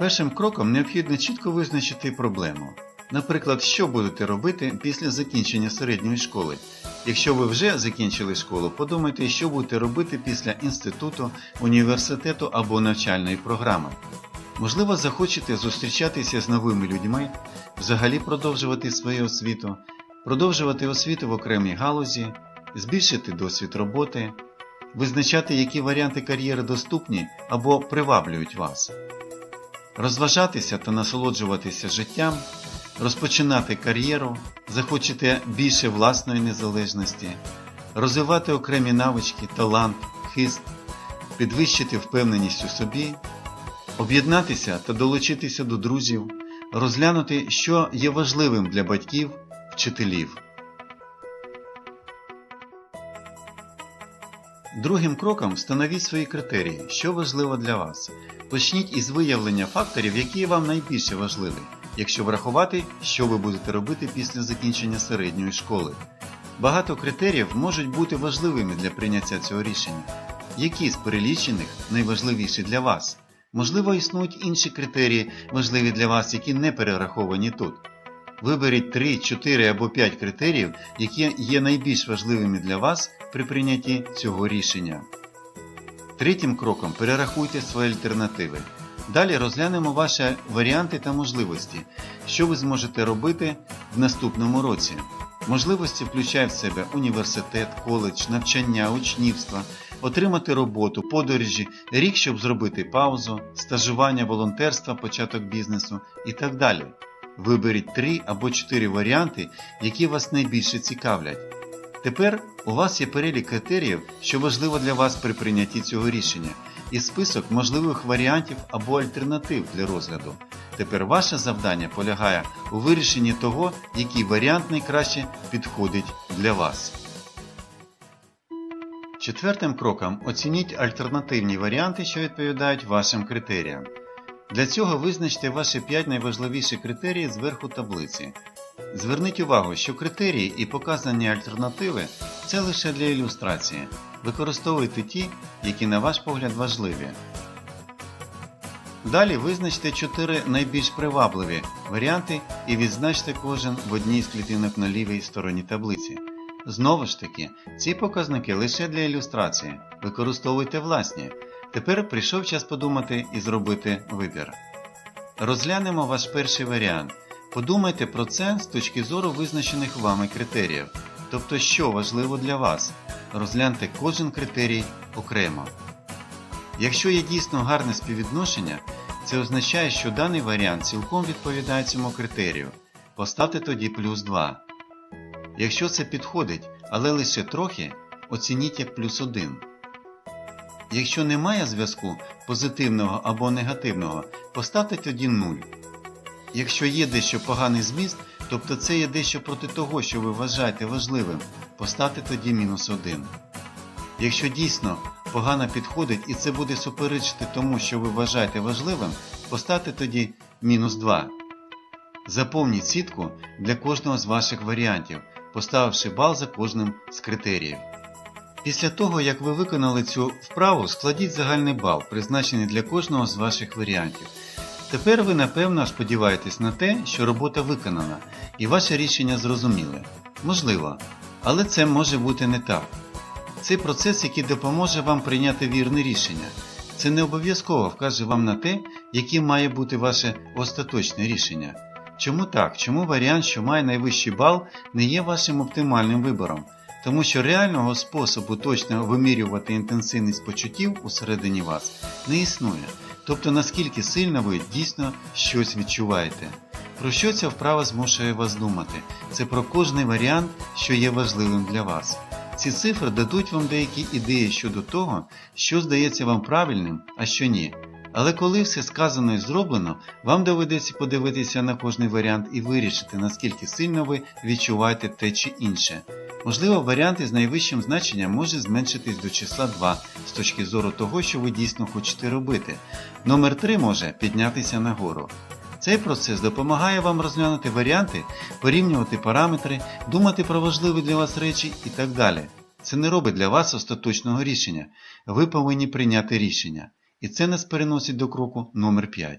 Першим кроком необхідно чітко визначити проблему. Наприклад, що будете робити після закінчення середньої школи. Якщо ви вже закінчили школу, подумайте, що будете робити після інституту, університету або навчальної програми. Можливо, захочете зустрічатися з новими людьми, взагалі продовжувати свою освіту, продовжувати освіту в окремій галузі, збільшити досвід роботи, визначати, які варіанти кар'єри доступні або приваблюють вас, розважатися та насолоджуватися життям, розпочинати кар'єру, захочете більше власної незалежності, розвивати окремі навички, талант, хист, підвищити впевненість у собі, об'єднатися та долучитися до друзів, розглянути, що є важливим для батьків, вчителів. Другим кроком встановіть свої критерії, що важливо для вас. Почніть із виявлення факторів, які вам найбільше важливі, якщо врахувати, що ви будете робити після закінчення середньої школи. Багато критеріїв можуть бути важливими для прийняття цього рішення. Які з перелічених найважливіші для вас? Можливо, існують інші критерії, важливі для вас, які не перераховані тут. Виберіть 3, 4 або 5 критеріїв, які є найбільш важливими для вас при прийнятті цього рішення. Третім кроком перерахуйте свої альтернативи. Далі розглянемо ваші варіанти та можливості, що ви зможете робити в наступному році. Можливості включають в себе університет, коледж, навчання, учнівство, отримати роботу, подорожі, рік, щоб зробити паузу, стажування, волонтерство, початок бізнесу і так далі. Виберіть 3 або 4 варіанти, які вас найбільше цікавлять. Тепер у вас є перелік критеріїв, що важливо для вас при прийнятті цього рішення, і список можливих варіантів або альтернатив для розгляду. Тепер ваше завдання полягає у вирішенні того, який варіант найкраще підходить для вас. Четвертим кроком оцініть альтернативні варіанти, що відповідають вашим критеріям. Для цього визначте ваші 5 найважливіші критерії зверху таблиці. Зверніть увагу, що критерії і показані альтернативи це лише для ілюстрації. Використовуйте ті, які на ваш погляд важливі. Далі визначте 4 найбільш привабливі варіанти і відзначте кожен в одній з клітинок на лівій стороні таблиці. Знову ж таки, ці показники лише для ілюстрації. Використовуйте власні. Тепер прийшов час подумати і зробити вибір. Розглянемо ваш перший варіант. Подумайте про це з точки зору визначених вами критеріїв, тобто що важливо для вас. Розгляньте кожен критерій окремо. Якщо є дійсно гарне співвідношення, це означає, що даний варіант цілком відповідає цьому критерію. Поставте тоді плюс 2. Якщо це підходить, але лише трохи, оцініть як плюс 1. Якщо немає зв'язку позитивного або негативного, поставте тоді 0. Якщо є дещо поганий зміст, тобто це є дещо проти того, що ви вважаєте важливим, поставте тоді мінус 1. Якщо дійсно погано підходить і це буде суперечити тому, що ви вважаєте важливим, поставте тоді мінус 2. Заповніть сітку для кожного з ваших варіантів, поставивши бал за кожним з критеріїв. Після того, як ви виконали цю вправу, складіть загальний бал, призначений для кожного з ваших варіантів. Тепер ви напевно сподіваєтесь на те, що робота виконана і ваше рішення зрозуміле. Можливо, але це може бути не так. Це процес, який допоможе вам прийняти вірне рішення. Це не обов'язково вкаже вам на те, яким має бути ваше остаточне рішення. Чому так? Чому варіант, що має найвищий бал, не є вашим оптимальним вибором? Тому що реального способу точно вимірювати інтенсивність почуттів усередині вас не існує. Тобто наскільки сильно ви дійсно щось відчуваєте. Про що ця вправа змушує вас думати? Це про кожний варіант, що є важливим для вас. Ці цифри дадуть вам деякі ідеї щодо того, що здається вам правильним, а що ні. Але коли все сказано і зроблено, вам доведеться подивитися на кожний варіант і вирішити, наскільки сильно ви відчуваєте те чи інше. Можливо, варіант із найвищим значенням може зменшитись до числа 2 з точки зору того, що ви дійсно хочете робити. Номер 3 може піднятися нагору. Цей процес допомагає вам розглянути варіанти, порівнювати параметри, думати про важливі для вас речі і так далі. Це не робить для вас остаточного рішення. Ви повинні прийняти рішення. І це нас переносить до кроку номер 5.